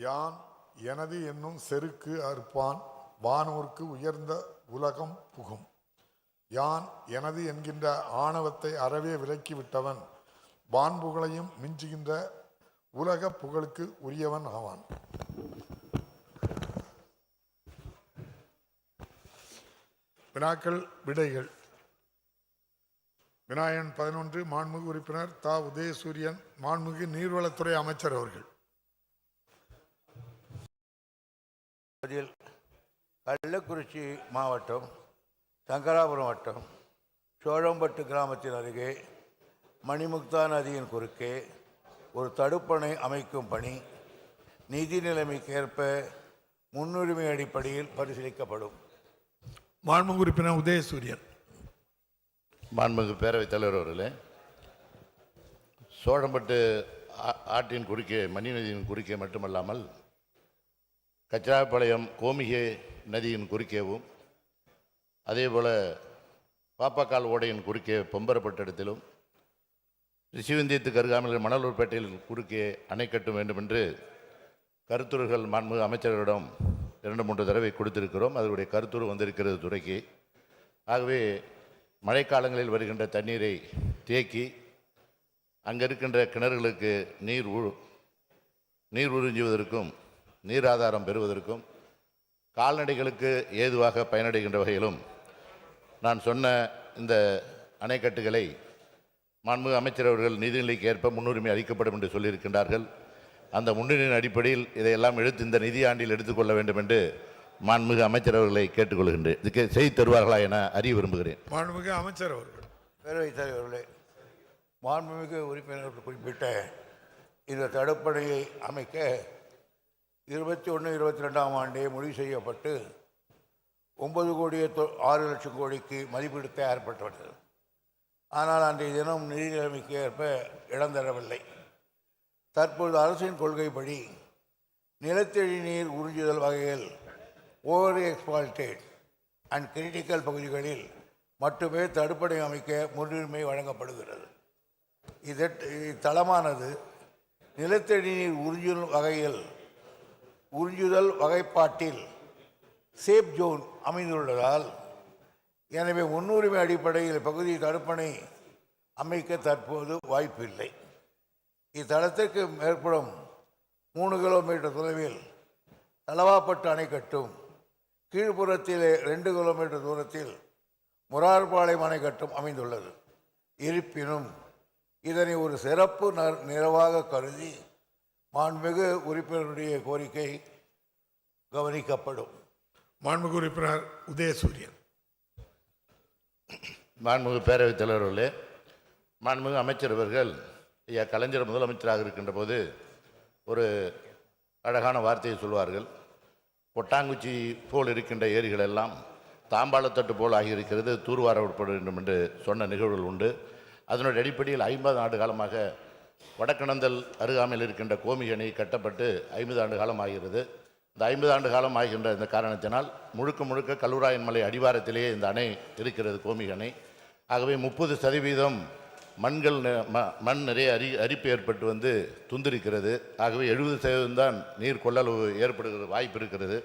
யான் எனது என்னும் செருக்கு அறுப்பான் வானோர்க்கு உயர்ந்த உலகம் புகும். யான் எனது என்கின்ற ஆணவத்தை அறவே விலக்கிவிட்டவன் வான்புகழையும் மிஞ்சுகின்ற உலக புகழுக்கு உரியவன் ஆவான். வினாக்கள் விடைகள். விநாயகன் பதினொன்று மாண்புமிகு உறுப்பினர் தா. உதயசூரியன் மாண்புமிகு நீர்வளத்துறை அமைச்சர் அவர்கள். அதில் கள்ளக்குறிச்சி மாவட்டம் சங்கராபுரம் வட்டம் சோழம்பட்டு கிராமத்தின் அருகே மணிமுக்தா நதியின் குறுக்கே ஒரு தடுப்பணை அமைக்கும் பணி நிதி நிலைமைக்கேற்ப முன்னுரிமை அடிப்படையில் பரிசீலிக்கப்படும். மாண்புமிகு உறுப்பினர் உதயசூரியன். மாண்புமிகு பேரவைத் தலைவர் அவர்களே சோழம்பட்டு ஆற்றின் குறுக்கே மணி நதியின் குறுக்கே மட்டுமல்லாமல் கச்சாபாளையம் கோமிகை நதியின் குறுக்கேவும் அதேபோல பாப்பாக்கால் ஓடையின் குறுக்கே பொம்பரப்பட்ட இடத்திலும் ரிஷிவந்தியத்துக்கு அருகாமையில் மணலூர்பேட்டையில் குறுக்கே அணை கட்ட வேண்டும் என்று கருத்துருகள் மாண்பு அமைச்சர்களிடம் இரண்டு மூன்று தடவை கொடுத்திருக்கிறோம். அதனுடைய கருத்துரு வந்திருக்கிறது துறைக்கு. ஆகவே மழைக்காலங்களில் வருகின்ற தண்ணீரை தேக்கி அங்கே இருக்கின்ற கிணறுகளுக்கு நீர் உ நீர் உறிஞ்சுவதற்கும் நீர் ஆதாரம் பெறுவதற்கும் கால்நடைகளுக்கு ஏதுவாக பயனடைகின்ற வகையிலும் நான் சொன்ன இந்த அணைக்கட்டுகளை மாண்புமிகு அமைச்சர் அவர்கள் நிதிநிலைக்கு ஏற்ப முன்னுரிமை அளிக்கப்படும் என்று சொல்லியிருக்கின்றார்கள். அந்த முன்னுரிமையின் அடிப்படையில் இதையெல்லாம் எடுத்து இந்த நிதி ஆண்டில் எடுத்துக்கொள்ள வேண்டும் என்று மாண்புமிகு அமைச்சர் அவர்களை கேட்டுக்கொள்கின்றேன் இதுக்கு செய்து தருவார்களா என அறிய விரும்புகிறேன். மாண்புமிகு அமைச்சர் அவர்கள். பேரவைத் தலைவர்களே மாண்புமிகு உறுப்பினர்கள் குறிப்பிட்ட இந்த தடுப்பணையை அமைக்க இருபத்தி ஒன்று இருபத்தி ரெண்டாம் ஆண்டே முடிவு செய்யப்பட்டு ஒன்பது கோடியே தொ- ஆறு லட்சம் கோடிக்கு மதிப்பீடு தயாரிக்கப்பட்டது ஆனால் அன்றைய தினம் நிதி நிலைமைக்கு ஏற்ப இடம் தரவில்லை. தற்போது அரசின் கொள்கைப்படி நிலத்தடி நீர் உறிஞ்சுதல் வகையில் ஓவர் எக்ஸ்பால்டேட் அண்ட் கிரிட்டிக்கல் பகுதிகளில் மட்டுமே தடுப்பணை அமைக்க முன்னுரிமை வழங்கப்படுகிறது. இதற்கு இத்தளமானது நிலத்தடி நீர் உறிஞ்சுதல் வகையில் உறிஞ்சுதல் வகைப்பாட்டில் சேஃப் ஜோன் அமைந்துள்ளதால் எனவே முன்னுரிமை அடிப்படையில் பகுதி தடுப்பணை அமைக்க தற்போது வாய்ப்பில்லை. இத்தளத்திற்கு மேற்படும் மூணு கிலோமீட்டர் தொலைவில் தலவாப்பட்டு அணை கட்டும். கீழ்ப்புறத்திலே ரெண்டு கிலோமீட்டர் தூரத்தில் முரார்பாளையம் அணை கட்டும் அமைந்துள்ளது. இருப்பினும் இதனை ஒரு சிறப்பு நிறவாக கருதி மாண்புமிகு உறுப்பினருடைய கோரிக்கை கவனிக்கப்படும். மாண்புமிகு உறுப்பினர் உதயசூரியன். மாண்புமிகு பேரவைத் தலைவர்களே மாண்புமிகு அமைச்சர் அவர்கள் ஐயா கலைஞர் முதலமைச்சராக இருக்கின்ற போது ஒரு அழகான வார்த்தையை சொல்வார்கள். கொட்டாங்குச்சி போல் இருக்கின்ற ஏரிகள் எல்லாம் தாம்பாளத்தட்டு போல் ஆகியிருக்கிறது தூர்வார உட்பட வேண்டும் என்று சொன்ன நிகழ்வுகள் உண்டு. அதனுடைய அடிப்படையில் ஐம்பது ஆண்டு காலமாக வடக்கணந்தல் அருகாமையில் இருக்கின்ற கோமி கட்டப்பட்டு ஐம்பது ஆண்டு காலம் ஆகிறது. இந்த ஐம்பது ஆண்டு காலம் ஆகின்ற இந்த காரணத்தினால் முழுக்க முழுக்க கல்லூராயன் மலை அடிவாரத்திலேயே இந்த அணை இருக்கிறது கோமிகணை ஆகவே முப்பது சதவீதம் மண்கள் ம- மண் நிறைய அரி அரிப்பு ஏற்பட்டு வந்து துந்திருக்கிறது ஆகவே எழுபது சதவீதம் தான் நீர் கொள்ளளவு ஏற்படுகிற வாய்ப்பு இருக்கிறது.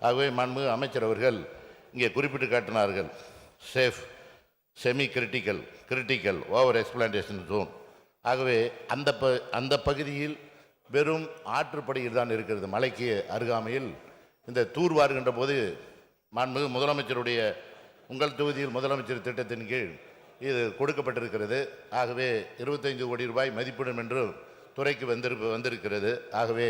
ஆகவே மாண்புமிகு அமைச்சர் அவர்கள் இங்கே குறிப்பிட்டு காட்டினார்கள். Safe semi critical critical over explanation zone ஆகவே அந்த ப அந்த பகுதியில் வெறும் ஆற்றுப்படியில் தான் இருக்கிறது. மலைக்கு அருகாமையில் இந்த தூர்வாருகின்ற போது மாண்புமிகு முதலமைச்சருடைய உங்கள் தொகுதியில் முதலமைச்சர் திட்டத்தின் கீழ் இது கொடுக்கப்பட்டிருக்கிறது. ஆகவே இருபத்தைந்து கோடி ரூபாய் மதிப்பிடும் என்று துறைக்கு வந்திருப்ப வந்திருக்கிறது. ஆகவே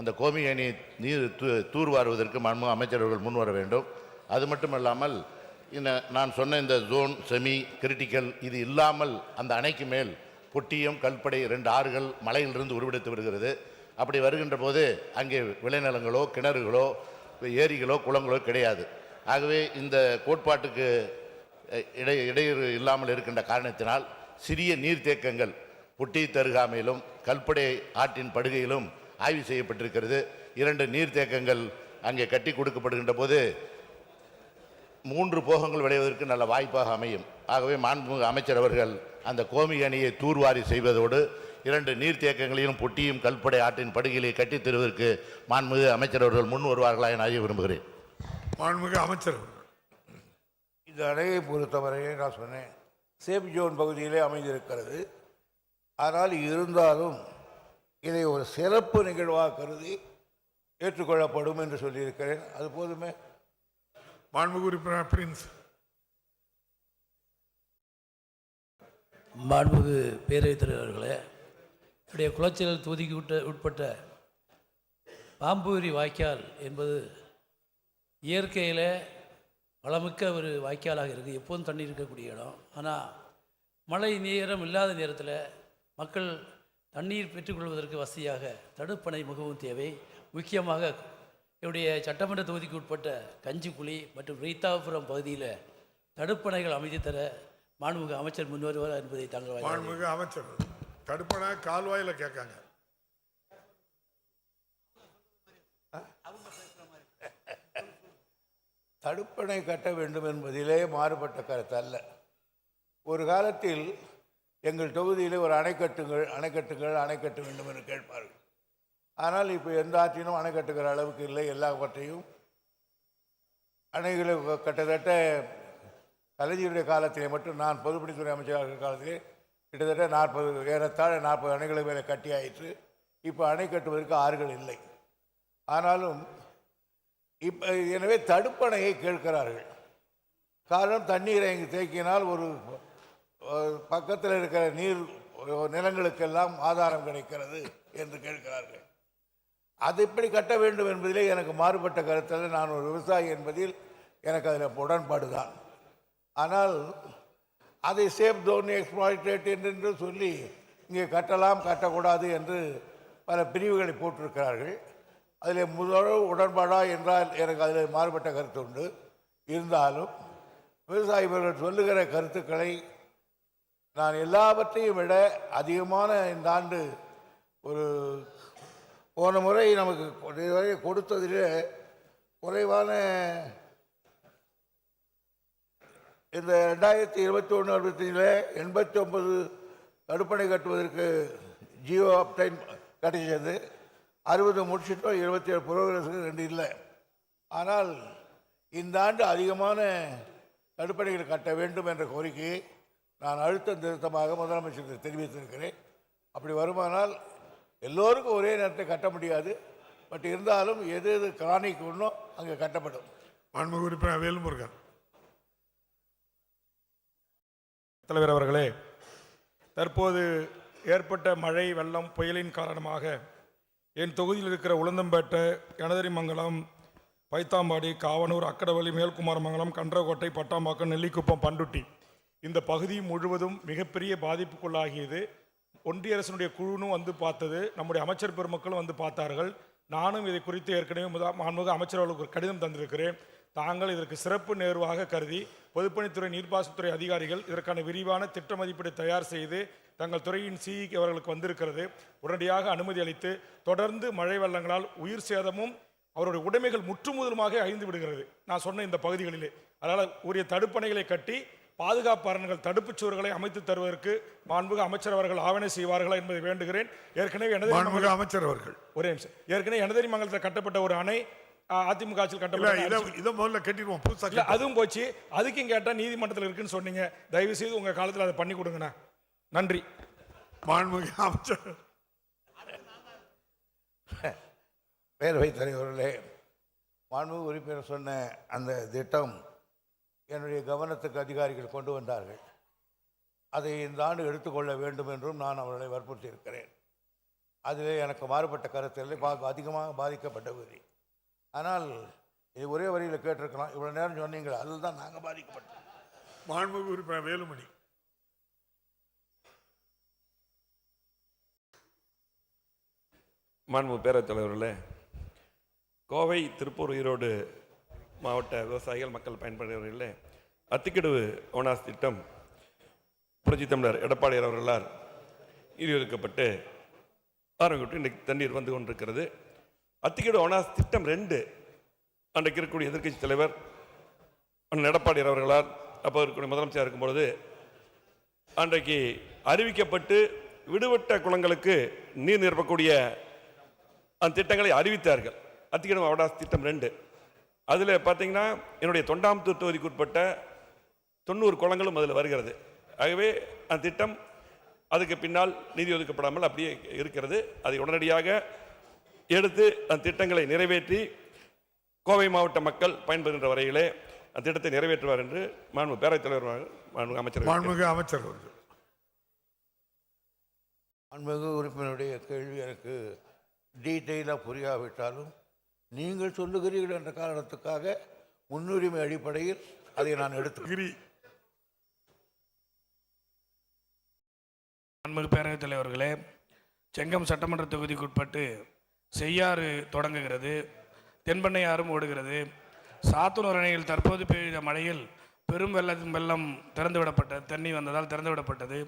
அந்த கோமியணி நீர் தூ தூர்வாருவதற்கு மாண்புமிகு அமைச்சர்கள் முன்வர வேண்டும். அது மட்டுமல்லாமல் இந்த நான் சொன்ன இந்த ஜோன் செமி கிரிட்டிக்கல் இது இல்லாமல் அந்த அணைக்கு மேல் பொட்டியம் கல்படை ரெண்டு ஆறுகள் மலையிலிருந்து உருவெடுத்து வருகிறது. அப்படி வருகின்ற போது அங்கே விளைநிலங்களோ கிணறுகளோ ஏரிகளோ குளங்களோ கிடையாது. ஆகவே இந்த கோட்பாட்டுக்கு இடை இடையூறு இல்லாமல் இருக்கின்ற காரணத்தினால் சிறிய நீர்த்தேக்கங்கள் பொட்டி தருகாமையிலும் கல்படை ஆற்றின் படுகையிலும் ஆய்வு செய்யப்பட்டிருக்கிறது. இரண்டு நீர்த்தேக்கங்கள் அங்கே கட்டி கொடுக்கப்படுகின்ற போது மூன்று போகங்கள் விளைவதற்கு நல்ல வாய்ப்பாக அமையும். ஆகவே மாண்புமிகு அமைச்சர் அவர்கள் அந்த கோமி அணியை தூர்வாரி செய்வதோடு இரண்டு நீர்த்தேக்கங்களையும் பொட்டியும் கல்படை ஆற்றின் படுகையிலே கட்டித் தருவதற்கு மாண்புமிகு அமைச்சர் அவர்கள் முன் வருவார்களா என அறிய விரும்புகிறேன். மாண்புமிகு அமைச்சர் இந்த அணையை பொறுத்தவரையே நான் சொன்னேன் சேஃப் ஜோன் பகுதியிலே அமைந்திருக்கிறது. ஆனால் இருந்தாலும் இதை ஒரு சிறப்பு நிகழ்வாக கருதி ஏற்றுக்கொள்ளப்படும் என்று சொல்லியிருக்கிறேன். அது போதுமே. மாண்புமிகு உறுப்பினர் பிரின்ஸ் மாண்புமிகு பேரவைத் தலைவர்களே என்னுடைய குளச்சல் தொகுதிக்கு உட்ட உட்பட்ட பாம்பூரி வாய்க்கால் என்பது இயற்கையில் வளமிக்க ஒரு வாய்க்காலாக இருக்குது எப்போதும் தண்ணி இருக்கக்கூடிய இடம். ஆனால் மழை நேரம் இல்லாத நேரத்தில் மக்கள் தண்ணீர் பெற்றுக்கொள்வதற்கு வசதியாக தடுப்பணை மிகவும் தேவை. முக்கியமாக என்னுடைய சட்டமன்ற தொகுதிக்கு உட்பட்ட கஞ்சிக்குழி மற்றும் ரீதாபுரம் பகுதியில் தடுப்பணைகள் அமைத்து தர மாண்புமிகு அமைச்சர் முன்வருவார் என்பதை தாங்கள் மாண்புமிகு அமைச்சர் தடுப்பணை கால்வாயில கேட்காங்க. தடுப்பணை கட்ட வேண்டும் என்பதிலே மாறுபட்ட கருத்து அல்ல. ஒரு காலத்தில் எங்கள் தொகுதியிலே ஒரு அணை கட்டுங்கள் அணை கட்டுங்கள் அணை கட்ட வேண்டும் என்று கேட்பார்கள். ஆனால் இப்போ எந்த ஆற்றினும் அணை கட்டுகிற அளவுக்கு இல்லை எல்லாவற்றையும் அணைகளை கிட்டத்தட்ட கலைஞருடைய காலத்திலே மட்டும் நான் பொதுப்பணித்துறை அமைச்சராக இருக்கிற காலத்திலே கிட்டத்தட்ட நாற்பது ஏறத்தாழ நாற்பது அணைகளுக்கு மேலே கட்டி ஆயிற்று. இப்போ அணை கட்டுவதற்கு ஆறுகள் இல்லை. ஆனாலும் இப்போ எனவே தடுப்பணையை கேட்கிறார்கள். காரணம் தண்ணீரை இங்கு தேக்கினால் ஒரு பக்கத்தில் இருக்கிற நீர் நிலங்களுக்கெல்லாம் ஆதாரம் கிடைக்கிறது என்று கேட்கிறார்கள். அது எப்படி கட்ட வேண்டும் என்பதிலே எனக்கு மாறுபட்ட கருத்தில் நான் ஒரு விவசாயி என்பதில் எனக்கு அதில் உடன்பாடு தான் ஆனால் அதை சேஃப் தோனி எக்ஸ்ப்ளாய்டேட் என்று சொல்லி இங்கே கட்டலாம் கட்டக்கூடாது என்று பல பிரிவுகளை போட்டிருக்கிறார்கள். அதில் முதல் உடன்பாடா என்றால் எனக்கு அதில் மாறுபட்ட கருத்து உண்டு. இருந்தாலும் விவசாயிகள் சொல்லுகிற கருத்துக்களை நான் எல்லாவற்றையும் விட அதிகமான இந்த ஆண்டு ஒரு போன முறை நமக்கு இதுவரை கொடுத்ததிலே குறைவான இந்த ரெண்டாயிரத்தி இருபத்தி ஒன்று அறுபத்தஞ்சில் எண்பத்தி ஒம்பது தடுப்பணை கட்டுவதற்கு ஜியோ அப்டைன் கிடைச்சது அறுபது முடிச்சிட்டோம் இருபத்தி ஏழு புரோகிரஸுக்கு ரெண்டு இல்லை. ஆனால் இந்த ஆண்டு அதிகமான தடுப்பணைகளை கட்ட வேண்டும் என்ற கோரிக்கையை நான் அழுத்தம் திருத்தமாக முதலமைச்சருக்கு தெரிவித்திருக்கிறேன். அப்படி வருமானால் எல்லோருக்கும் ஒரே நேரத்தை கட்ட முடியாது. பட் இருந்தாலும் எது எது காணிக்கு ஒன்றும் அங்கே கட்டப்படும். மாண்புமிகு உறுப்பினர் வேல்முருகன். தலைவர் அவர்களே தற்போது ஏற்பட்ட மழை வெள்ளம் புயலின் காரணமாக என் தொகுதியில் இருக்கிற உளுந்தம்பேட்டை கனதரிமங்கலம் பைத்தாம்பாடி காவனூர் அக்கடவள்ளி மேல்குமாரமங்கலம் கன்றக்கோட்டை பட்டாம்பாக்கம் நெல்லிக்குப்பம் பண்டுட்டி இந்த பகுதி முழுவதும் மிகப்பெரிய பாதிப்புக்குள்ளாகியது. ஒன்றிய அரசினுடைய குழுவும் வந்து பார்த்தது நம்முடைய அமைச்சர் பெருமக்களும் வந்து பார்த்தார்கள். நானும் இதை குறித்து ஏற்கனவே முதல் மாண்புமிகு அமைச்சர் அவர்களுக்கு ஒரு கடிதம் தந்திருக்கிறேன். தாங்கள் இதற்கு சிறப்பு நேர்வாக கருதி பொதுப்பணித்துறை நீர்ப்பாசனத்துறை அதிகாரிகள் இதற்கான விரிவான திட்ட மதிப்பீடு தயார் செய்து தங்கள் துறையின் சிஇக்கு அவர்களுக்கு வந்திருக்கிறது. உடனடியாக அனுமதி அளித்து தொடர்ந்து மழை வெள்ளங்களால் உயிர் சேதமும் அவருடைய உடைமைகள் முற்றுமுதலுமாக அழிந்து விடுகிறது. நான் சொன்ன இந்த பகுதிகளிலே. அதனால் உரிய தடுப்பணைகளை கட்டி பாதுகாப்பு அரண்கள் தடுப்புச் சுவர்களை அமைத்து தருவதற்கு மாண்புமிகு அமைச்சர் அவர்கள் ஆவணை செய்வார்களா என்பதை வேண்டுகிறேன். ஏற்கனவே எனது அமைச்சர் அவர்கள். ஒரே நிமிஷம். ஏற்கனவே எனதரி மங்கலத்தில் கட்டப்பட்ட ஒரு அணை அதிமுக ஆட்சியில் இல்ல கட்டப்பட்ட இதை முதல்ல கட்டிடுவோம் புதுசா இல்ல அதுவும் போச்சு. அதுக்கும் கேட்டா நீதிமன்றத்தில் இருக்குன்னு சொன்னீங்க. தயவு செய்து உங்க காலத்தில் அதை பண்ணி கொடுங்கண்ணா. நன்றி. மாண்புமிகு அமைச்சர். பேரவைத் தலைவர்களே மாண்புமிகு உறுப்பினர் சொன்ன அந்த திட்டம் என்னுடைய கவனத்துக்கு அதிகாரிகள் கொண்டு வந்தார்கள். அதை இந்த ஆண்டு எடுத்துக்கொள்ள வேண்டும் என்றும் நான் அவர்களை வற்புறுத்தி இருக்கிறேன் அதிலே எனக்கு மாறுபட்ட கருத்தில் பா அதிகமாக பாதிக்கப்பட்ட பகுதி ஆனால் இது ஒரே வரியில் கேட்டிருக்கலாம். இவ்வளோ நேரம் சொன்னீங்களே அதில் தான் நாங்கள் பாதிக்கப்பட்டோம். மாண்புமிகு உறுப்பினர் வேலுமணி. மாண்பு பேரவைத் தலைவர்களே கோவை திருப்பூர் ஈரோடு மாவட்ட விவசாயிகள் மக்கள் பயன்படுகிறவர்களே அத்திக்கடவு ஓனாஸ் திட்டம் புரட்சி தமிழர் எடப்பாடியார் அவர்களால் ஈடுபடுத்தப்பட்டு ஆரம்பிக்கப்பட்டு இன்றைக்கு தண்ணீர் வந்து கொண்டிருக்கிறது. அத்திக்கடவு ஓனாஸ் திட்டம் ரெண்டு. அன்றைக்கு இருக்கக்கூடிய எதிர்க்கட்சி தலைவர் அண்ணன் எடப்பாடியார் அவர்களால் அப்போ இருக்கக்கூடிய முதலமைச்சர் இருக்கும்பொழுது அன்றைக்கு அறிவிக்கப்பட்டு விடுபட்ட குளங்களுக்கு நீர் நிரப்பக்கூடிய அந்த திட்டங்களை அறிவித்தார்கள். அத்திக்கிடம் அவடாஸ் திட்டம் ரெண்டு. அதில் பார்த்தீங்கன்னா என்னுடைய தொண்டாமுத்தூர் தொகுதிக்கு உட்பட்ட தொண்ணூறு குளங்களும் அதில் வருகிறது. ஆகவே அந்த திட்டம் அதுக்கு பின்னால் நிதி ஒதுக்கப்படாமல் அப்படியே இருக்கிறது. அதை உடனடியாக எடுத்து அந்த திட்டங்களை நிறைவேற்றி கோவை மாவட்ட மக்கள் பயன்பெறுகின்ற வரையிலே அந்த திட்டத்தை நிறைவேற்றுவார் என்று மாண்பு பேரவைத் தலைவர் மாண்பு அமைச்சர் மாண்புமிகு அமைச்சர் அவர்கள். அன்பகு உறுப்பினருடைய கேள்வி எனக்கு டீட்டெயிலாக புரியாவிட்டாலும் நீங்கள் சொல்லுகிறீர்கள் என்ற காரணத்துக்காக முன்னுரிமை அடிப்படையில் அதை நான் எடுத்து கிரி அன்பு பேரவைத் தலைவர்களே செங்கம் சட்டமன்ற தொகுதிக்குட்பட்டு செய்யாறு தொடங்குகிறது தென்பண்ணையாறும் ஓடுகிறது. சாத்தனூர் அணையில் தற்போது பெய்த மழையில் பெரும் வெள்ளம் வெள்ளம் திறந்துவிடப்பட்ட தண்ணி வந்ததால் திறந்துவிடப்பட்டது.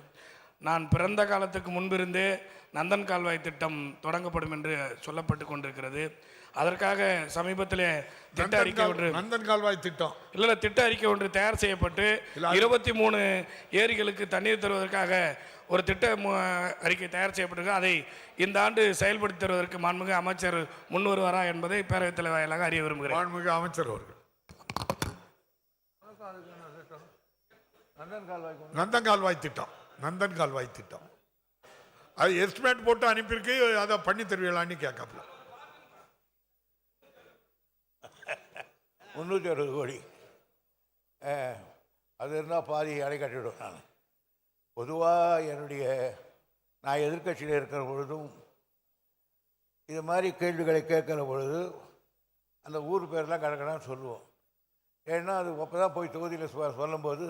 நான் பிறந்த காலத்துக்கு முன்பிருந்தே நந்தன் கால்வாய் திட்டம் தொடங்கப்படும் என்று சொல்லப்பட்டு கொண்டிருக்கிறது. அதற்காக சமீபத்திலே திட்ட அறிக்கை ஒன்று நந்தன் கால்வாய் திட்டம். இல்ல இல்ல, திட்ட அறிக்கை ஒன்று தயார் செய்யப்பட்டு இருபத்தி மூணு ஏரிகளுக்கு தண்ணீர் தருவதற்காக ஒரு திட்ட மு- அறிக்கை தயார் செய்யப்பட்டிருக்கு. அதை இந்த ஆண்டு செயல்படுத்தி தருவதற்கு மாண்புமிகு அமைச்சர் முன் வருவாரா என்பதை பேரவைத் தலைவர் வாயிலாக அறிய விரும்புகிறேன். மாண்புமிகு அமைச்சர் அவர்கள். நந்தன் கால்வாய் நந்தன் கால்வாய் திட்டம். நந்தன் கால்வாய் திட்டம் அது எஸ்டிமேட் போட்டு அனுப்பியிருக்கு அதை பண்ணி தருவீங்களான்னு கேட்காப்புல. முந்நூற்றி அறுபது கோடி. அது இருந்தால் பாதி அடை கட்டிவிடுவேன் நான். பொதுவாக என்னுடைய நான் எதிர்க்கட்சியில் இருக்கிற பொழுதும் இது மாதிரி கேள்விகளை கேட்குற பொழுது அந்த ஊர் பேர்லாம் கிடக்கணும்னு சொல்லுவோம். ஏன்னா அது அப்போ தான் போய் தொகுதியில் சொ சொல்லும்போது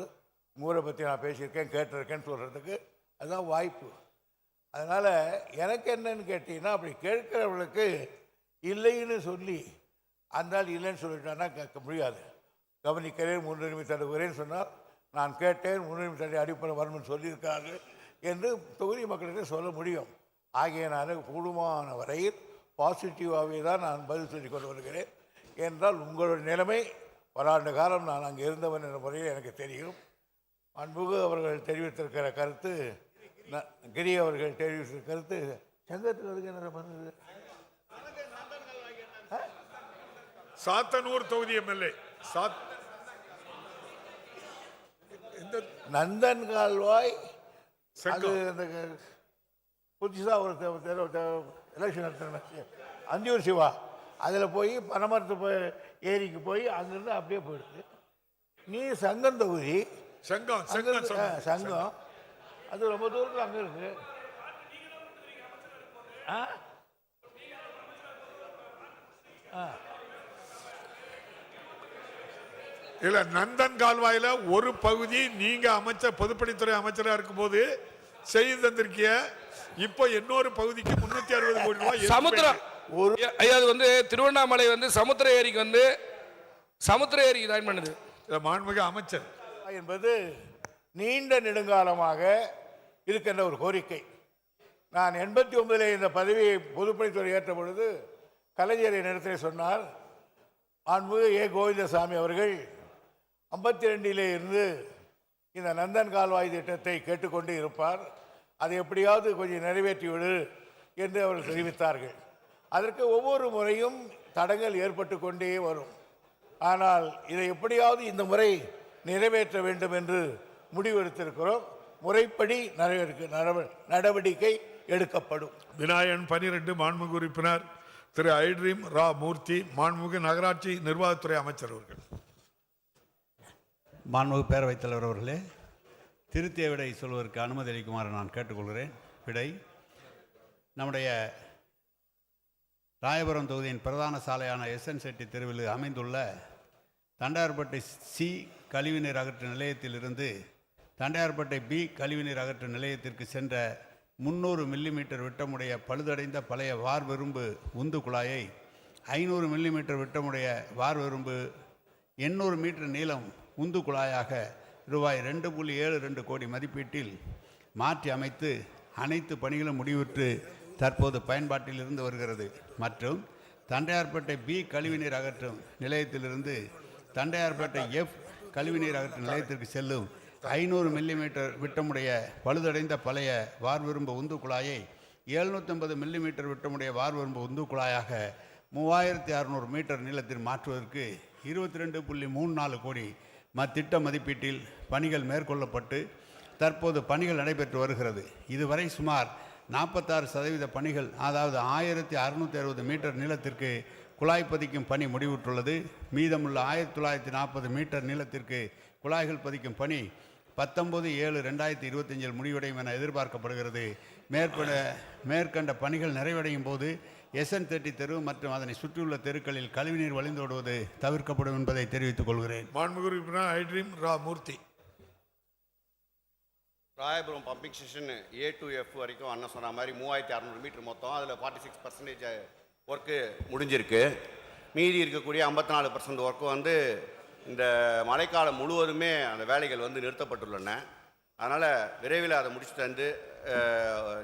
ஊரை பற்றி நான் பேசியிருக்கேன் கேட்டிருக்கேன்னு சொல்கிறதுக்கு அதுதான் வாய்ப்பு. அதனால் எனக்கு என்னன்னு கேட்டிங்கன்னா அப்படி கேட்குறவளுக்கு இல்லைன்னு சொல்லி அந்த ஆள் இல்லைன்னு சொல்லிட்டான்னா கேட்க முடியாது. கவனிக்கிறேன் முன்னுரிமை தருகிறேன்னு சொன்னால் நான் கேட்டேன் முன்னுரிமை தடை அடிப்படை வரணும்னு சொல்லியிருக்காங்க என்று தொகுதி மக்களுக்கு சொல்ல முடியும். ஆகையினால கூடுமான வரையில் பாசிட்டிவாகவே தான் நான் பதில் சொல்லி கொண்டு வருகிறேன். என்றால் உங்களுடைய நிலைமை பலாண்டு காலம் நான் அங்கே இருந்தவன் என்ற முறையில் எனக்கு தெரியும். அன்புகு அவர்கள் தெரிவித்திருக்கிற கருத்து கிரி அவர்கள் தெரிவித்திருக்கிற கருத்து சங்கத்தில் அதுக்கு என்ன பண்ணுது சாத்தனூர் தொகுதி எம்எல்ஏ. சாத் இந்த நந்தன் கால்வாய் அது அந்த புதுசாக ஒரு எலெக்ஷன் நடத்தின அந்தியூர் சிவா. அதில் போய் பனமரத்து போய் ஏரிக்கு போய் அங்கேருந்து அப்படியே போயிடுது. நீ சங்கம் தொகுதி செங்கம் செங்கம் ஆ. சங்கம். அது ரொம்ப தூரத்தில் அங்கே இருக்கு. ஆ? இல்ல நந்தன் கால்வாயில ஒரு பகுதி நீங்க அமைச்சர் பொதுப்பணித்துறை அமைச்சரா இருக்கும்போது செய்து தந்திருக்கிய இப்போ இன்னொரு பகுதிக்கு முன்னூத்தி அறுபது கோடி ரூபாய் சமுத்திரம். போயிருக்கு? ஐயா அது வந்து திருவண்ணாமலை வந்து சமுத்திர ஏரிக்கு வந்து சமுத்திர ஏரிக்கு தான் பண்ணுது. மாண்புமிகு அமைச்சர். என்பது நீண்ட நெடுங்காலமாக இருக்கின்ற ஒரு கோரிக்கை. நான் எண்பத்தி ஒன்பதில் இந்த பதவியை பொதுப்பணித்துறை ஏற்ற பொழுது கலைஞரை நேரத்தில் சொன்னார் மாண்புமிகு ஏ. கோவிந்தசாமி அவர்கள் ஐம்பத்தி ரெண்டிலே இருந்து இந்த நந்தன் கால்வாய் திட்டத்தை கேட்டுக்கொண்டு இருப்பார். அதை எப்படியாவது கொஞ்சம் நிறைவேற்றிவிடு என்று அவர்கள் தெரிவித்தார்கள். அதற்கு ஒவ்வொரு முறையும் தடங்கள் ஏற்பட்டு கொண்டே வரும். ஆனால் இதை எப்படியாவது இந்த முறை நிறைவேற்ற வேண்டும் என்று முடிவெடுத்திருக்கிறோம். முறைப்படி நடவடிக்கை எடுக்கப்படும். விநாயகன் பனிரெண்டு மாண்புமிகு உறுப்பினர் திரு ஐட்ரீம் ரா மூர்த்தி மாண்புமிகு நகராட்சி நிர்வாகத்துறை அமைச்சர் அவர்கள். மாண்புமிகு பேரவைத் தலைவர் அவர்களே திருத்திய விடை சொல்வதற்கு அனுமதி அளிக்குமாறு நான் கேட்டுக்கொள்கிறேன். விடை நம்முடைய ராயபுரம் தொகுதியின் பிரதான சாலையான எஸ்என் செட்டி தெருவில் அமைந்துள்ள தண்டையார்பட்டை சி கழிவுநீர் அகற்று நிலையத்திலிருந்து தண்டையார்பட்டை பி கழிவுநீர் அகற்று நிலையத்திற்கு சென்ற முந்நூறு மில்லிமீட்டர் விட்டமுடைய பழுதடைந்த பழைய வார்வெரும்பு உந்து குழாயை ஐநூறு மில்லிமீட்டர் விட்டமுடைய வார்வெரும்பு எண்ணூறு மீட்டர் நீளம் உந்து குழாயாக ரூபாய் ரெண்டு புள்ளி ஏழு ரெண்டு கோடி மதிப்பீட்டில் மாற்றி அமைத்து அனைத்து பணிகளும் முடிவுற்று தற்போது பயன்பாட்டில் இருந்து வருகிறது. மற்றும் தண்டையார்பேட்டை பி கழிவுநீர் அகற்றும் நிலையத்திலிருந்து தண்டையார்பேட்டை எஃப் கழிவுநீர் நிலையத்திற்கு செல்லும் ஐநூறு மில்லிமீட்டர் விட்டமுடைய பழுதடைந்த பழைய வார்விரும்பு உந்து குழாயை எழுநூற்றம்பது மில்லிமீட்டர் விட்டமுடைய வார்விரும்பு உந்து குழாயாக மூவாயிரத்தி அறநூறு மீட்டர் நீளத்தில் மாற்றுவதற்கு இருபத்தி ரெண்டு புள்ளி மூணு நாலு கோடி மத்திட்ட மதிப்பீட்டில் பணிகள் மேற்கொள்ளப்பட்டு தற்போது பணிகள் நடைபெற்று வருகிறது. இதுவரை சுமார் நாற்பத்தாறு சதவீத பணிகள் அதாவது ஆயிரத்தி அறுநூற்றி அறுபது மீட்டர் நீளத்திற்கு குழாய் பதிக்கும் பணி முடிவுற்றுள்ளது. மீதமுள்ள ஆயிரத்தி தொள்ளாயிரத்தி நாற்பது மீட்டர் நீளத்திற்கு குழாய்கள் பதிக்கும் பணி பத்தொன்பது ஏழு ரெண்டாயிரத்தி இருபத்தஞ்சில் முடிவடையும் என எதிர்பார்க்கப்படுகிறது. மேற்பட மேற்கண்ட பணிகள் நிறைவடையும் போது எஸ்என் தேர்ட்டி தெரு மற்றும் அதனை சுற்றியுள்ள தெருக்களில் கழிவுநீர் வழிந்தோடுவது தவிர்க்கப்படும் என்பதை தெரிவித்துக் கொள்கிறேன். Murthy. Royapuram pumping station A to F வரைக்கும் அண்ணன் சொன்ன மாதிரி மூவாயிரத்தி அறநூறு மீட்டர் மொத்தம். அதில் ஃபார்ட்டி சிக்ஸ் பர்சன்டேஜ் ஒர்க்கு முடிஞ்சிருக்கு. மீதி இருக்கக்கூடிய ஐம்பத்தி நாலு பர்சன்ட் ஒர்க்கு வந்து இந்த மழைக்காலம் முழுவதுமே அந்த வேலைகள் வந்து நிறுத்தப்பட்டுள்ளன. அதனால் விரைவில் அதை முடிச்சு தந்து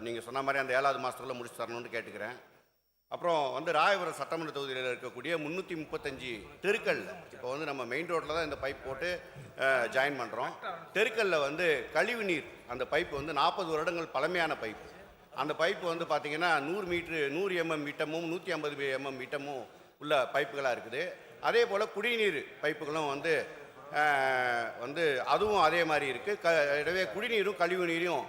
நீங்கள் சொன்ன மாதிரி அந்த ஏழாவது மாதத்துக்குள்ளே முடிச்சு தரணும்னு கேட்டுக்கிறேன். அப்புறம் வந்து ராயபுரம் சட்டமன்ற தொகுதியில் இருக்கக்கூடிய முந்நூற்றி முப்பத்தஞ்சு தெருக்களில் இப்போ வந்து நம்ம மெயின் ரோட்டில் தான் இந்த பைப் போட்டு ஜாயின் பண்ணுறோம் தெருக்களில் வந்து கழிவு நீர் அந்த பைப் வந்து நாற்பது வருடங்கள் பழமையான பைப் அந்த பைப்பு வந்து பார்த்தீங்கன்னா நூறு மீட்ரு நூறு எம்எம் விட்டமும் நூற்றி ஐம்பது எம்எம் விட்டமும் உள்ள பைப்புகளாக இருக்குது. அதே போல் குடிநீர் பைப்புகளும் வந்து வந்து அதுவும் அதே மாதிரி இருக்குது க எனவே குடிநீரும் கழிவு நீரும்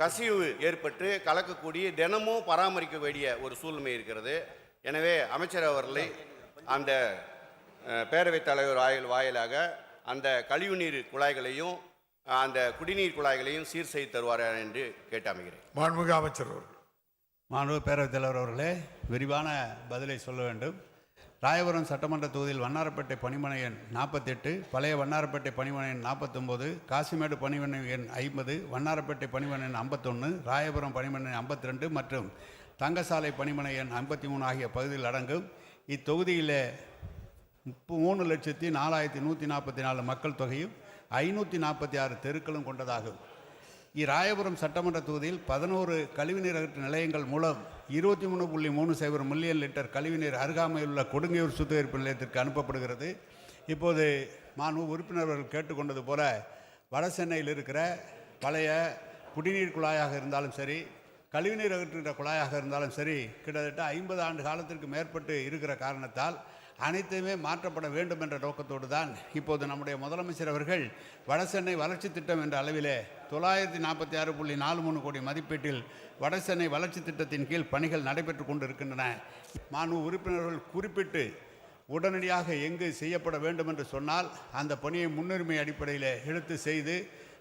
கசிவு ஏற்பட்டு கலக்கக்கூடிய தினமும் பராமரிக்க வேண்டிய ஒரு சூழ்நிலை இருக்கிறது. எனவே அமைச்சர் அவர்களை அந்த பேரவைத் தலைவர் வாயில் வாயிலாக அந்த கழிவுநீர் குழாய்களையும் அந்த குடிநீர் குழாய்களையும் சீர் செய்து தருவார் என்று கேட்டு அமைகிறேன் மாண்புமிகு அமைச்சர் அவர்கள். மாண்பு பேரவைத் தலைவர் அவர்களே விரிவான பதிலை சொல்ல வேண்டும். ராயபுரம் சட்டமன்ற தொகுதியில் வண்ணாரப்பேட்டை பணிமனை எண் நாற்பத்தெட்டு பழைய வண்ணாரப்பேட்டை பணிமனை எண் நாற்பத்தொம்போது காசிமேடு பணிமனை எண் ஐம்பது வண்ணாரப்பேட்டை பணிமனை எண் ஐம்பத்தொன்று ராயபுரம் பணிமனை எண் ஐம்பத்தி ரெண்டு மற்றும் தங்கசாலை பணிமனை எண் ஐம்பத்தி மூணு ஆகிய பகுதியில் அடங்கும். இத்தொகுதியில் முப்ப மூணு லட்சத்தி நாலாயிரத்தி நூற்றி நாற்பத்தி நாலு மக்கள் தொகையும் ஐநூற்றி நாற்பத்தி ஆறு தெருக்களும் கொண்டதாகும் இராயபுரம் சட்டமன்ற தொகுதியில் பதினோரு கழிவுநீர் அகற்று நிலையங்கள் மூலம் இருபத்தி மூணு புள்ளி மூணு சைபர் மில்லியன் லிட்டர் கழிவுநீர் அருகாமையில் உள்ள கொடுங்கையூர் சுத்திகரிப்பு நிலையத்திற்கு அனுப்பப்படுகிறது. இப்போது மாண்பு உறுப்பினர்கள் கேட்டுக்கொண்டது போல வட சென்னையில் இருக்கிற பழைய குடிநீர் குழாயாக இருந்தாலும் சரி கழிவுநீர் அகற்றுகிற குழாயாக இருந்தாலும் சரி கிட்டத்தட்ட ஐம்பது ஆண்டு காலத்திற்கு மேற்பட்டு இருக்கிற காரணத்தால் அனைத்துமே மாற்றப்பட வேண்டும் என்ற நோக்கத்தோடு தான் இப்போது நம்முடைய முதலமைச்சர் அவர்கள் வடசென்னை வளர்ச்சி திட்டம் என்ற அளவிலே தொள்ளாயிரத்தி நாற்பத்தி ஆறு புள்ளி நாலு மூணு கோடி மதிப்பீட்டில் வடசென்னை வளர்ச்சி திட்டத்தின் கீழ் பணிகள் நடைபெற்று கொண்டிருக்கின்றன. மாணவ உறுப்பினர்கள் குறிப்பிட்டு உடனடியாக எங்கு செய்யப்பட வேண்டும் என்று சொன்னால் அந்த பணியை முன்னுரிமை அடிப்படையில் எடுத்து செய்து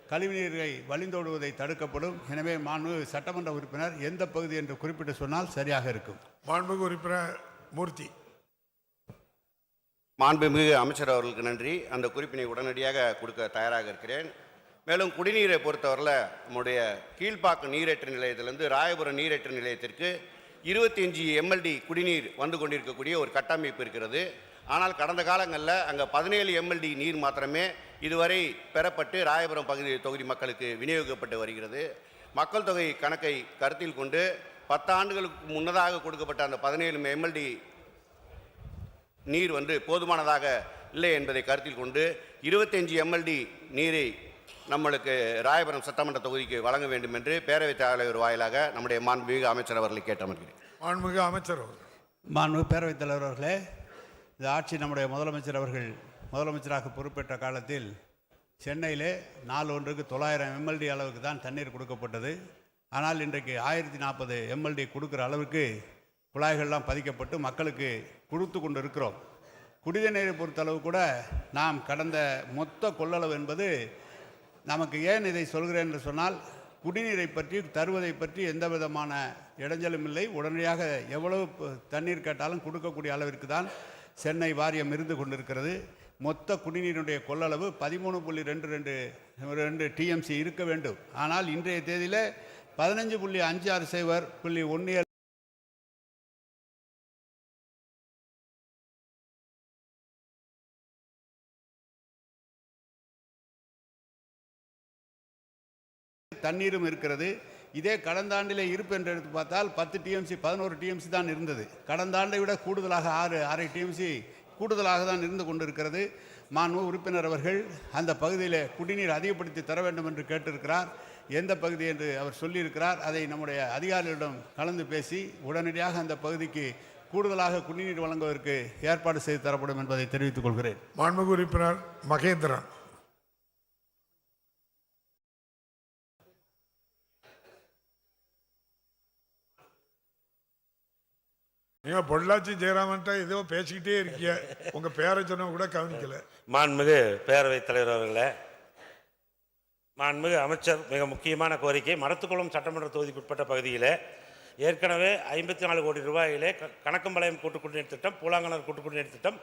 கழிவுநீரை வழிந்தோடுவதை தடுக்கப்படும். எனவே மாண்பு சட்டமன்ற உறுப்பினர் எந்த பகுதி என்று குறிப்பிட்டு சொன்னால் சரியாக இருக்கும். மாண்பு உறுப்பினர் மூர்த்தி. மாண்புமிகு அமைச்சர் அவர்களுக்கு நன்றி. அந்த குறிப்பினை உடனடியாக கொடுக்க தயாராக இருக்கிறேன். மேலும் குடிநீரை பொறுத்தவரையில் நம்முடைய கீழ்ப்பாக்கம் நீரேற்று நிலையத்திலிருந்து ராயபுரம் நீரேற்று நிலையத்திற்கு இருபத்தஞ்சி எம்எல்டி குடிநீர் வந்து கொண்டிருக்கக்கூடிய ஒரு கட்டமைப்பு இருக்கிறது. ஆனால் கடந்த காலங்களில் அங்கே பதினேழு எம்எல்டி நீர் மாத்திரமே இதுவரை பெறப்பட்டு ராயபுரம் பகுதி தொகுதி மக்களுக்கு விநியோகிக்கப்பட்டு வருகிறது. மக்கள் தொகை கணக்கை கருத்தில் கொண்டு பத்தாண்டுகளுக்கு முன்னதாக கொடுக்கப்பட்ட அந்த பதினேழு எம்எல்டி நீர் வந்து போதுமானதாக இல்லை என்பதை கருத்தில் கொண்டு இருபத்தஞ்சி எம்எல்டி நீரை நம்மளுக்கு ராயபுரம் சட்டமன்ற தொகுதிக்கு வழங்க வேண்டும் என்று பேரவைத் தலைவர் வாயிலாக நம்முடைய மாண்புமிகு அமைச்சர் அவர்களை கேட்டமர்கிறேன். மாண்புமிகு அமைச்சர் அவர்கள். மாண்பு பேரவைத் தலைவர் அவர்களே இந்த ஆட்சி நம்முடைய முதலமைச்சர் அவர்கள் முதலமைச்சராக பொறுப்பேற்ற காலத்தில் சென்னையிலே நாலு ஒன்றுக்கு தொள்ளாயிரம் எம்எல்டி அளவுக்கு தான் தண்ணீர் கொடுக்கப்பட்டது. ஆனால் இன்றைக்கு ஆயிரத்தி நாற்பது எம்எல்டி கொடுக்குற அளவுக்கு குழாய்கள்லாம் பதிக்கப்பட்டு மக்களுக்கு கொடுத்து கொண்டு இருக்கிறோம் குடித நீரை பொறுத்தளவு கூட நாம் கடந்த மொத்த கொள்ளளவு என்பது நமக்கு ஏன் இதை சொல்கிறேன் என்று சொன்னால் குடிநீரை பற்றி தருவதை பற்றி எந்த விதமான இடைஞ்சலும் இல்லை. உடனடியாக எவ்வளவு தண்ணீர் கேட்டாலும் கொடுக்கக்கூடிய அளவிற்கு தான் சென்னை வாரியம் இருந்து கொண்டிருக்கிறது. மொத்த குடிநீருடைய கொள்ளளவு பதிமூணு புள்ளி ரெண்டு ரெண்டு ரெண்டு டிஎம்சி இருக்க வேண்டும். ஆனால் இன்றைய தேதியில் பதினஞ்சு புள்ளி அஞ்சு ஆறு சைவர் புள்ளி ஒன்று தண்ணீரும் இருக்கிறது. இதே கடந்த ஆண்டிலே இருப்பு என்று எடுத்து பார்த்தால் பத்து டிஎம்சி பதினோரு டிஎம்சி தான் இருந்தது. கடந்த ஆண்டை விட கூடுதலாக ஆறு அரை டிஎம்சி கூடுதலாக தான் இருந்து கொண்டிருக்கிறது. மாண்பு உறுப்பினர் அவர்கள் அந்த பகுதியில் குடிநீர் அதிகப்படுத்தி தர வேண்டும் என்று கேட்டிருக்கிறார். எந்த பகுதி என்று அவர் சொல்லியிருக்கிறார். அதை நம்முடைய அதிகாரிகளிடம் கலந்து பேசி உடனடியாக அந்த பகுதிக்கு கூடுதலாக குடிநீர் வழங்குவதற்கு ஏற்பாடு செய்து தரப்படும் என்பதை தெரிவித்துக் கொள்கிறேன். மாண்புமிகு உறுப்பினர் மகேந்திரன். நீங்க பொள்ளாச்சி ஜெயராமன்ட்ட ஏதோ பேசிக்கிட்டே இருக்கீங்க. உங்க பேரை சொன்ன கூட கவனிக்கல. மாண்புமிகு பேரவைத் தலைவர் அவர்களே மாண்புமிகு அமைச்சர் மிக முக்கியமான கோரிக்கை மடத்துக்குளம் சட்டமன்ற தொகுதிக்குட்பட்ட பகுதியில் ஏற்கனவே ஐம்பத்தி நாலு கோடி ரூபாயிலே க- கணக்கம்பாளையம் கூட்டு குடிநீர் திட்டம் பூலாங்கனர் கூட்டு குடிநீர் திட்டம்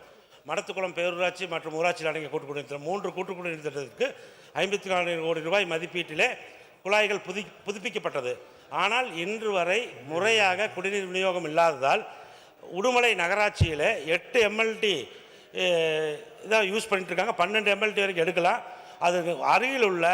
மடத்துக்குளம் பேரூராட்சி மற்றும் ஊராட்சியில் அடங்கிய கூட்டு குடிநீர் திட்டம் மூன்று கூட்டு குடிநீர் திட்டத்திற்கு ஐம்பத்தி நாலு கோடி ரூபாய் மதிப்பீட்டிலே குழாய்கள் புதி புதுப்பிக்கப்பட்டது. ஆனால் இன்று வரை முறையாக குடிநீர் விநியோகம் இல்லாததால் உடுமலை நகராட்சியில் எட்டு எம்எல்டி இதாக யூஸ் பண்ணிட்டு இருக்காங்க பன்னெண்டு எம்எல்டி வரைக்கும் எடுக்கலாம். அதுக்கு அருகில் உள்ள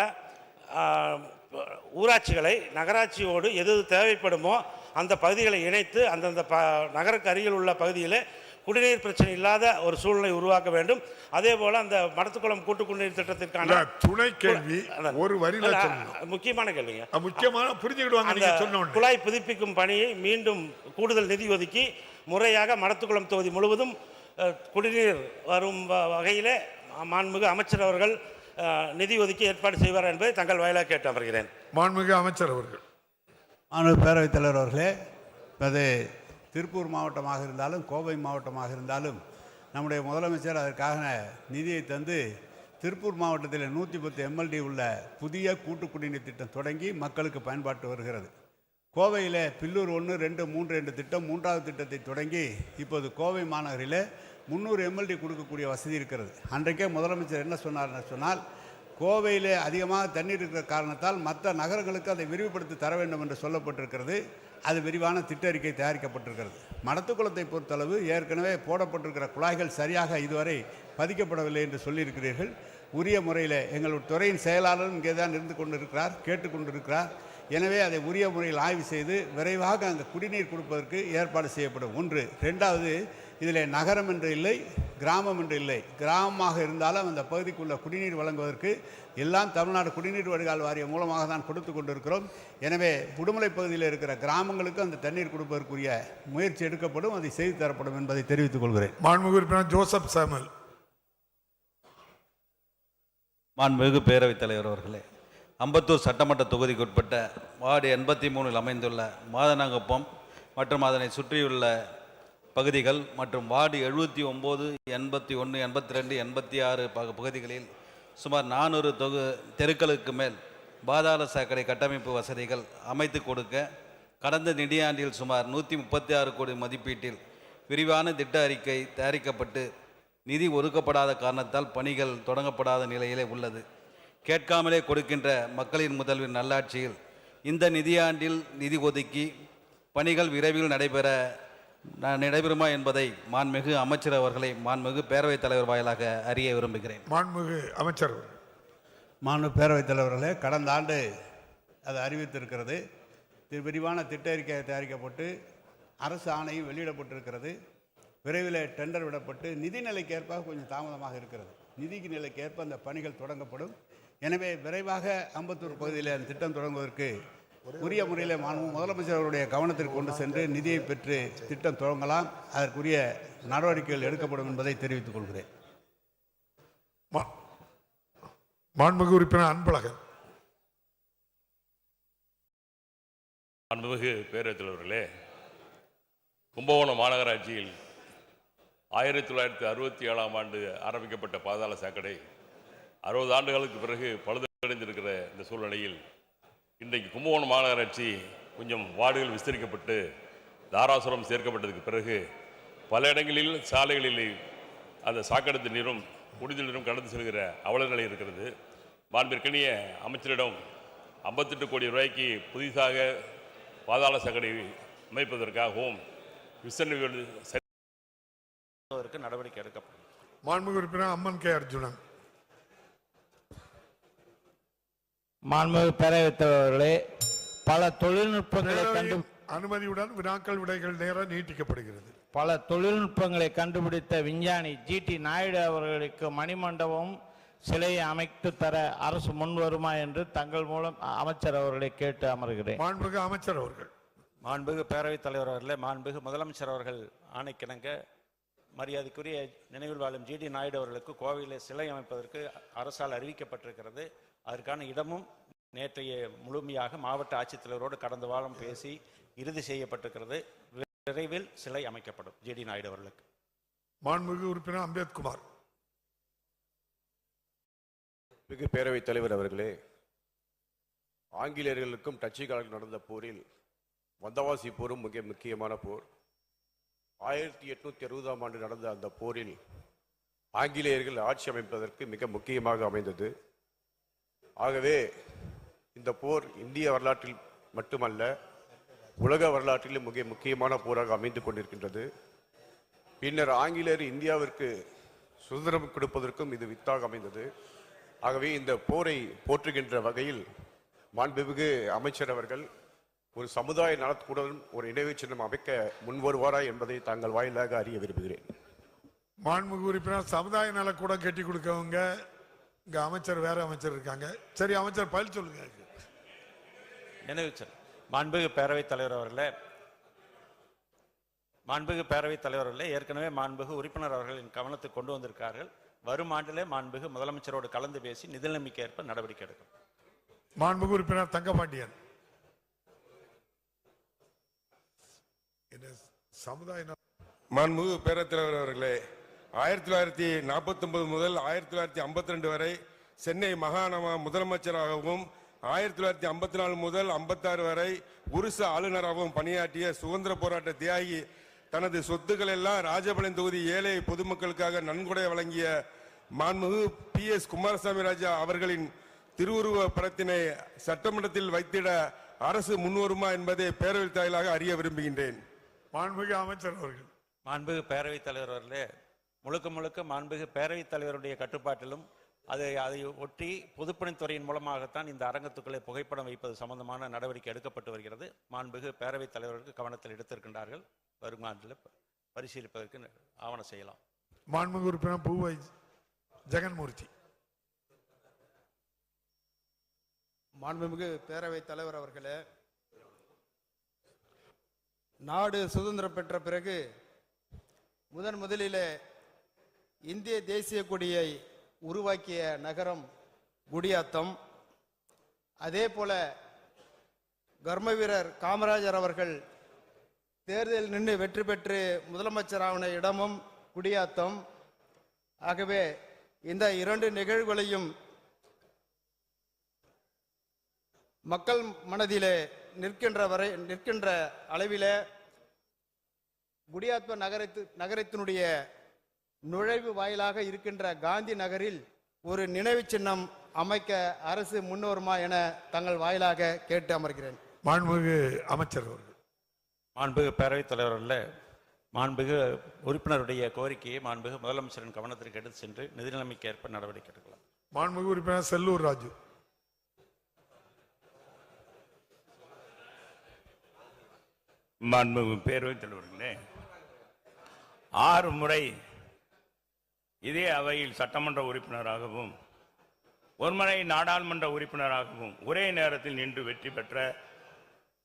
ஊராட்சிகளை நகராட்சியோடு எது எது தேவைப்படுமோ அந்த பகுதிகளை இணைத்து அந்தந்த ப நகருக்கு அருகில் உள்ள பகுதியில் குடிநீர் பிரச்சனை இல்லாத ஒரு சூழ்நிலை உருவாக்க வேண்டும். அதே போல் அந்த மடத்துக்குளம் கூட்டு குடிநீர் திட்டத்திற்கான துணை கேள்வி. ஒரு சொல்லணும். முக்கியமான கேள்விங்க. முக்கியமான புரிஞ்சுக்கிடுவாங்க அந்த. குழாய் புதுப்பிக்கும் பணியை மீண்டும் கூடுதல் நிதி ஒதுக்கி முறையாக மடத்துக்குளம் தொகுதி முழுவதும் குடிநீர் வரும் வ- வகையிலே மாண்புமிகு அமைச்சர் அவர்கள் நிதி ஒதுக்கி ஏற்பாடு செய்வார் என்பதை தங்கள் வாயிலாக கேட்டு அமர்கிறேன். மாண்புமிகு அமைச்சர் அவர்கள். மாண்பு பேரவைத் தலைவர் அவர்களே அது திருப்பூர் மாவட்டமாக இருந்தாலும் கோவை மாவட்டமாக இருந்தாலும் நம்முடைய முதலமைச்சர் அதற்காக நிதியை தந்து திருப்பூர் மாவட்டத்தில் நூற்றி பத்து எம்எல்டி உள்ள புதிய கூட்டு குடிநீர் திட்டம் தொடங்கி மக்களுக்கு பயன்பாட்டு வருகிறது. கோவையில் பில்லூர் ஒன்று ரெண்டு மூன்று என்ற திட்டம் மூன்றாவது திட்டத்தை தொடங்கி இப்போது கோவை மாநகரில் முந்நூறு எம்எல்டி கொடுக்கக்கூடிய வசதி இருக்கிறது. அன்றைக்கே முதலமைச்சர் என்ன சொன்னார்னு சொன்னால் கோவையில் அதிகமாக தண்ணீர் இருக்கிற காரணத்தால் மற்ற நகரங்களுக்கு அதை விரிவுபடுத்தி தர வேண்டும் என்று சொல்லப்பட்டிருக்கிறது. அது விரிவான திட்ட அறிக்கை தயாரிக்கப்பட்டிருக்கிறது. மடத்துக்குளத்தை பொறுத்தளவு ஏற்கனவே போடப்பட்டிருக்கிற குழாய்கள் சரியாக இதுவரை பதிக்கப்படவில்லை என்று சொல்லியிருக்கிறீர்கள். உரிய முறையில் எங்கள் துறையின் செயலாளரும் இங்கே தான் இருந்து கொண்டிருக்கிறார் கேட்டுக்கொண்டிருக்கிறார். எனவே அதை உரிய முறையில் ஆய்வு செய்து விரைவாக அங்கே குடிநீர் கொடுப்பதற்கு ஏற்பாடு செய்யப்படும். ஒன்று. ரெண்டாவது இதில் நகரம் என்று இல்லை கிராமம் என்று இல்லை. கிராமமாக இருந்தாலும் அந்த பகுதிக்குள்ள குடிநீர் வழங்குவதற்கு எல்லாம் தமிழ்நாடு குடிநீர் வடிகால் வாரியம் மூலமாக தான் கொடுத்து கொண்டிருக்கிறோம். எனவே உடுமலை பகுதியில் இருக்கிற கிராமங்களுக்கு அந்த தண்ணீர் கொடுப்பதற்குரிய முயற்சி எடுக்கப்படும் அதை செய்து தரப்படும் என்பதை தெரிவித்துக் கொள்கிறேன். மாண்புமிகு உறுப்பினர் ஜோசப் சாமுel மாண்புமிகு பேரவைத் தலைவர் அவர்களே அம்பத்தூர் சட்டமன்ற தொகுதிக்குட்பட்ட வார்டு எண்பத்தி மூணில் அமைந்துள்ள மாதனாங்கப்பம் மற்றும் அதனை சுற்றியுள்ள பகுதிகள் மற்றும் வார்டு எழுபத்தி ஒம்பது எண்பத்தி ஒன்று எண்பத்தி ரெண்டு எண்பத்தி ஆறு பக பகுதிகளில் சுமார் நானூறு தொகு தெருக்களுக்கு மேல் பாதாள சாக்கடை கட்டமைப்பு வசதிகள் அமைத்து கொடுக்க கடந்த நிதியாண்டில் சுமார் நூற்றி முப்பத்தி ஆறு கோடி மதிப்பீட்டில் விரிவான திட்ட அறிக்கை தயாரிக்கப்பட்டு நிதி ஒதுக்கப்படாத காரணத்தால் பணிகள் தொடங்கப்படாத நிலையிலே உள்ளது. கேட்காமலே கொடுக்கின்ற மக்களின் முதல்வின் நல்லாட்சியில் இந்த நிதியாண்டில் நிதி ஒதுக்கி பணிகள் விரைவில் நடைபெற நடைபெறுமா என்பதை மாண்புமிகு அமைச்சர் அவர்களை மாண்புமிகு பேரவைத் தலைவர் வாயிலாக அறிய விரும்புகிறேன். மாண்புமிகு அமைச்சர் மாண்பு பேரவைத் தலைவர்களே கடந்த ஆண்டு அது அறிவித்திருக்கிறது. விரிவான திட்ட அறிக்கை தயாரிக்கப்பட்டு அரசு ஆணையும் வெளியிடப்பட்டிருக்கிறது. விரைவில் டெண்டர் விடப்பட்டு நிதி நிலைக்கேற்ப கொஞ்சம் தாமதமாக இருக்கிறது. நிதிக்கு நிலைக்கேற்ப அந்த பணிகள் தொடங்கப்படும். எனவே விரைவாக அம்பத்தூர் பகுதியில் அந்த திட்டம் தொடங்குவதற்கு உரிய முறையில் மாண்பு முதலமைச்சர் அவருடைய கவனத்திற்கு கொண்டு சென்று நிதியை பெற்று திட்டம் தொடங்கலாம். அதற்குரிய நடவடிக்கைகள் எடுக்கப்படும் என்பதை தெரிவித்துக் கொள்கிறேன். மா- மாண்புமிகு உறுப்பினர் அன்பழகன். மாண்புமிகு பேரவைத் தலைவர்களே கும்பகோணம் மாநகராட்சியில் ஆயிரத்தி தொள்ளாயிரத்தி அறுபத்தி ஏழாம் ஆண்டு ஆரம்பிக்கப்பட்ட பாதாள சாக்கடை அறுபது ஆண்டுகளுக்கு பிறகு பழுதடைந்திருக்கிற இந்த சூழ்நிலையில் இன்றைக்கு கும்பகோணம் மாநகராட்சி கொஞ்சம் வார்டுகள் விஸ்தரிக்கப்பட்டு தாராசுரம் சேர்க்கப்பட்டதுக்கு பிறகு பல இடங்களில் சாலைகளில் அந்த சாக்கடை நீரும் குடிநீர் நீரும் கடந்து செல்கிற அவல நிலை இருக்கிறது. மாண்பிற்கனிய அமைச்சரிடம் ஐம்பத்தெட்டு கோடி ரூபாய்க்கு புதிதாக பாதாள சாக்கடை அமைப்பதற்காகவும் விசரணை நடவடிக்கை எடுக்கப்படும். மாண்பு உறுப்பினர் அம்மன் கே. அர்ஜுனன். மாண்புமிகு பேரவைத் தலைவர்களே பல தொழில்நுட்பங்களை கண்டு அனுமதியுடன் வினாக்கள் விடைகள் நேரம் நீட்டிக்கப்படுகிறது. பல தொழில்நுட்பங்களை கண்டுபிடித்த விஞ்ஞானி ஜிடி நாயுடு அவர்களுக்கு மணிமண்டபம் சிலையை அமைத்து தர அரசு முன்வருமா என்று தங்கள் மூலம் அமைச்சர் அவர்களை கேட்டு அமர்கிறேன். மாண்புமிகு அமைச்சர் அவர்கள். மாண்புமிகு பேரவைத் தலைவர் அவர்களே மாண்புமிகு முதலமைச்சர் அவர்கள் ஆணைக்கிணங்க மரியாதைக்குரிய நினைவில் வாழும் ஜிடி நாயுடு அவர்களுக்கு கோவையில் சிலை அமைப்பதற்கு அரசால் அறிவிக்கப்பட்டிருக்கிறது. அதற்கான இடமும் நேற்றைய முழுமையாக மாவட்ட ஆட்சித்தலைவரோடு கடந்த வாரம் பேசி இறுதி செய்யப்பட்டிருக்கிறது. விரைவில் சிலை அமைக்கப்படும். ஜிடி நாயுடு அவர்களுக்கு. மாண்புமிகு உறுப்பினர் அம்பேத்குமார். மிகு பேரவைத் தலைவர் அவர்களே ஆங்கிலேயர்களுக்கும் டச்சுக்காரர்களுக்கும் நடந்த போரில் வந்தவாசி போரும் மிக முக்கியமான போர். ஆயிரத்தி எட்நூத்தி அறுபதாம் ஆண்டு நடந்த அந்த போரில் ஆங்கிலேயர்கள் ஆட்சி அமைப்பதற்கு மிக முக்கியமாக அமைந்தது. ஆகவே இந்த போர் இந்திய வரலாற்றில் மட்டுமல்ல உலக வரலாற்றிலும் மிக முக்கியமான போராக அமைந்து கொண்டிருக்கின்றது. பின்னர் ஆங்கிலேயர் இந்தியாவிற்கு சுதந்திரம் கொடுப்பதற்கும் இது வித்தாக அமைந்தது. ஆகவே இந்த போரை போற்றுகின்ற வகையில் மாண்புமிகு அமைச்சர் அவர்கள் ஒரு சமுதாய நலத்துடன் ஒரு நினைவு சின்னம் அமைக்க முன்வருவாரா என்பதை தாங்கள் வாயிலாக அறிய விரும்புகிறேன். மாண்புமிகு உறுப்பினர் சமுதாய நலக்கூடம் கட்டி கொடுக்கவங்க இங்க அமைச்சர் வேற அமைச்சர் இருக்காங்க. சரி அமைச்சர் பதில் சொல்லுங்க. நினைவு சின்னம். மாண்புமிகு பேரவைத் தலைவர் அவர்களே மாண்புமிகு பேரவைத் தலைவர் அவர்களே ஏற்கனவே மாண்புமிகு உறுப்பினர் அவர்களின் கவனத்துக்கு கொண்டு வந்திருக்கார்கள். வரும் ஆண்டிலே மாண்புமிகு முதலமைச்சரோடு கலந்து பேசி நிதி நிலைமைக்கு ஏற்ப நடவடிக்கை எடுக்கும். மாண்புமிகு உறுப்பினர் தங்கபாண்டியன். என்ன சமுதாய மாண்புமிகு பேரவைத் தலைவர் அவர்களே ஆயிரத்தி தொள்ளாயிரத்தி நாற்பத்தொன்பது முதல் ஆயிரத்தி தொள்ளாயிரத்தி ஐம்பத்தி ரெண்டு வரை சென்னை மாகாண முதலமைச்சராகவும் ஆயிரத்தி தொள்ளாயிரத்தி ஐம்பத்தி நாலு முதல் ஐம்பத்தாறு வரை உருச ஆளுநராகவும் பணியாற்றிய சுதந்திர போராட்ட தியாகி தனது சொத்துக்கள் எல்லாம் ராஜபாளையம் தொகுதி ஏழை பொதுமக்களுக்காக நன்கொடை வழங்கிய மாண்புமிகு பி எஸ் குமாரசாமி ராஜா அவர்களின் திருவுருவ படத்தினை சட்டமன்றத்தில் வைத்திட அரசு முன்வருமா என்பதை பேரவைத் தாயிலாக அறிய விரும்புகின்றேன். மாண்புமிகு அமைச்சர் அவர்கள். மாண்புமிகு பேரவைத் தலைவர் அவர்களே முழுக்க முழுக்க மாண்புமிகு பேரவைத் தலைவருடைய கட்டுப்பாட்டிலும் அதை அதை ஒட்டி பொதுப்பணித்துறையின் மூலமாகத்தான் இந்த அரங்கத்துக்குள்ளே புகைப்படம் வைப்பது சம்பந்தமான நடவடிக்கை எடுக்கப்பட்டு வருகிறது. மாண்புமிகு பேரவைத் தலைவருக்கு கவனத்தில் எடுத்திருக்கின்றார்கள். வரும் ஆண்டில் பரிசீலிப்பதற்கு ஆவணம் செய்யலாம். மாண்புமிகு உறுப்பினர் பூவை ஜெகன்மூர்த்தி. மாண்புமிகு பேரவைத் தலைவர் அவர்களே நாடு சுதந்திரம் பெற்ற பிறகு முதன் முதலிலே இந்திய தேசிய கொடியை உருவாக்கிய நகரம் குடியாத்தம். அதே போல கர்ம வீரர் காமராஜர் அவர்கள் தேர்தலில் நின்று வெற்றி பெற்று முதலமைச்சரான இடமும் குடியாத்தம். ஆகவே இந்த இரண்டு நிகழ்வுகளையும் மக்கள் மனதிலே நிற்கின்ற வரை நிற்கின்ற அளவிலே குடியாத்ம நகரத்து நகரத்தினுடைய நுழைவு வாயிலாக இருக்கின்ற காந்தி நகரில் ஒரு நினைவு சின்னம் அமைக்க அரசு முன்வருமா என தங்கள் வாயிலாக கேட்டு அமர்கிறேன். மாண்புமிகு அமைச்சர் அவர்கள். மாண்புமிகு பேரவைத் தலைவர்களே மாண்புமிகு உறுப்பினருடைய கோரிக்கையை மாண்புமிகு முதலமைச்சரின் கவனத்திற்கு எடுத்து சென்று நிதி நிலைமைக்கு ஏற்ப நடவடிக்கை எடுக்கலாம். மாண்புமிகு உறுப்பினர் செல்லூர் ராஜு. மாண்புமிகு பேரவைத் தலைவர்களே ஆறு முறை இதே அவையில் சட்டமன்ற உறுப்பினராகவும் ஒருமுறை நாடாளுமன்ற உறுப்பினராகவும் ஒரே நேரத்தில் நின்று வெற்றி பெற்ற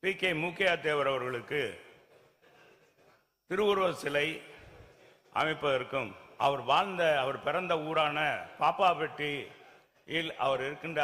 பி. கே. மூக்கையா தேவர் அவர்களுக்கு திருவுருவ சிலை அமைப்பதற்கும் அவர் வாழ்ந்த அவர் பிறந்த ஊரான பாப்பாப்பட்டியில் அவர் இருக்கின்ற